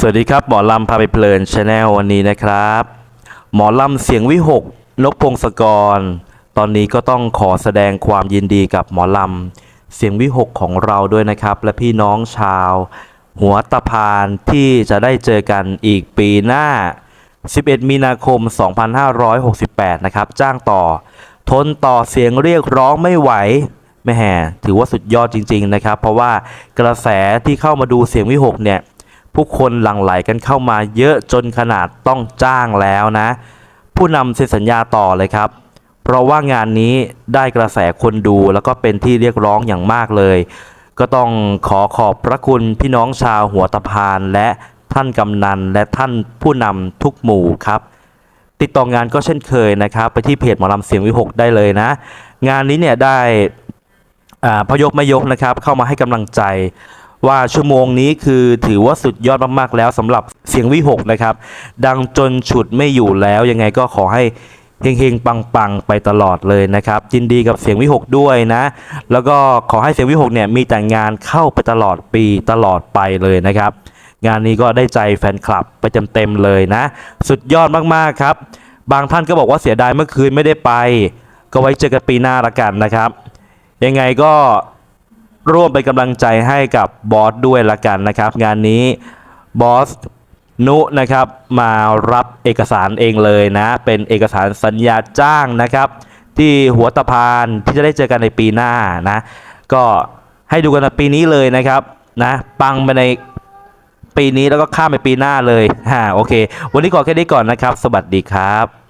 สวัสดีครับ หมอลำพาไปเพลินชาแนลวันนี้นะครับ หมอลำเสียงวิหกนกพงศกร ตอนนี้ก็ต้องขอแสดงความยินดีกับหมอลำเสียงวิหกของเราด้วยนะครับ และพี่น้องชาว หัวตะพานที่จะได้เจอกันอีกปีหน้า 11 มีนาคม 2568 นะครับ จ้างต่อ ทนต่อเสียงเรียกร้องไม่ไหวแม่แห่ถือว่าสุดยอดจริง ๆ นะครับ เพราะว่ากระแสที่เข้ามาดูเสียงวิหกเนี่ย ผู้คนหลั่งไหลกันเข้ามาเยอะจนขนาดต้องจ้างแล้วนะ ผู้นำเซ็นสัญญาต่อเลยครับ เพราะว่างานนี้ได้กระแสคนดูแล้วก็เป็นที่เรียกร้องอย่างมากเลย ก็ต้องขอขอบพระคุณพี่น้องชาวหัวตะพานและท่านกำนันและท่านผู้นำทุกหมู่ครับติดต่องานก็เช่นเคยนะครับ ไปที่เพจหมอลำเสียงวิหกได้เลยนะ งานนี้เนี่ยได้พยกไม่ยกนะครับ เข้ามาให้กำลังใจ ว่าชั่วโมงนี้คือถือว่าสุดยอดมากๆแล้วสำหรับเสียงวิหกนะครับ ดังจนฉุดไม่อยู่แล้วยังไงก็ขอให้เฮงๆ ปัง ๆ ไปตลอดเลยนะครับยินดีกับเสียงวิหกด้วยนะ แล้วก็ขอให้เสียงวิหกเนี่ยมีแต่งานเข้าไปตลอดปีตลอดไปเลยนะครับ งานนี้ก็ได้ใจแฟนคลับไปเต็มๆเลยนะ สุดยอดมากๆครับ บางท่านก็บอกว่าเสียดายเมื่อคืนไม่ได้ไป ก็ไว้เจอกันปีหน้าละกันนะครับ ยังไงก็ ร่วมเป็นกำลังใจให้กับบอสด้วยละกันนะครับ งานนี้บอสนุนะครับมารับเอกสารเองเลยนะ เป็นเอกสารสัญญาจ้างนะครับ ที่หัวตะพานที่จะได้เจอกันในปีหน้านะ ก็ให้ดูกันในปีนี้เลยนะครับนะปังไปในปีนี้แล้วก็ข้ามไปปีหน้าเลยฮ่าโอเค วันนี้ขอแค่นี้ก่อนนะครับ สวัสดีครับ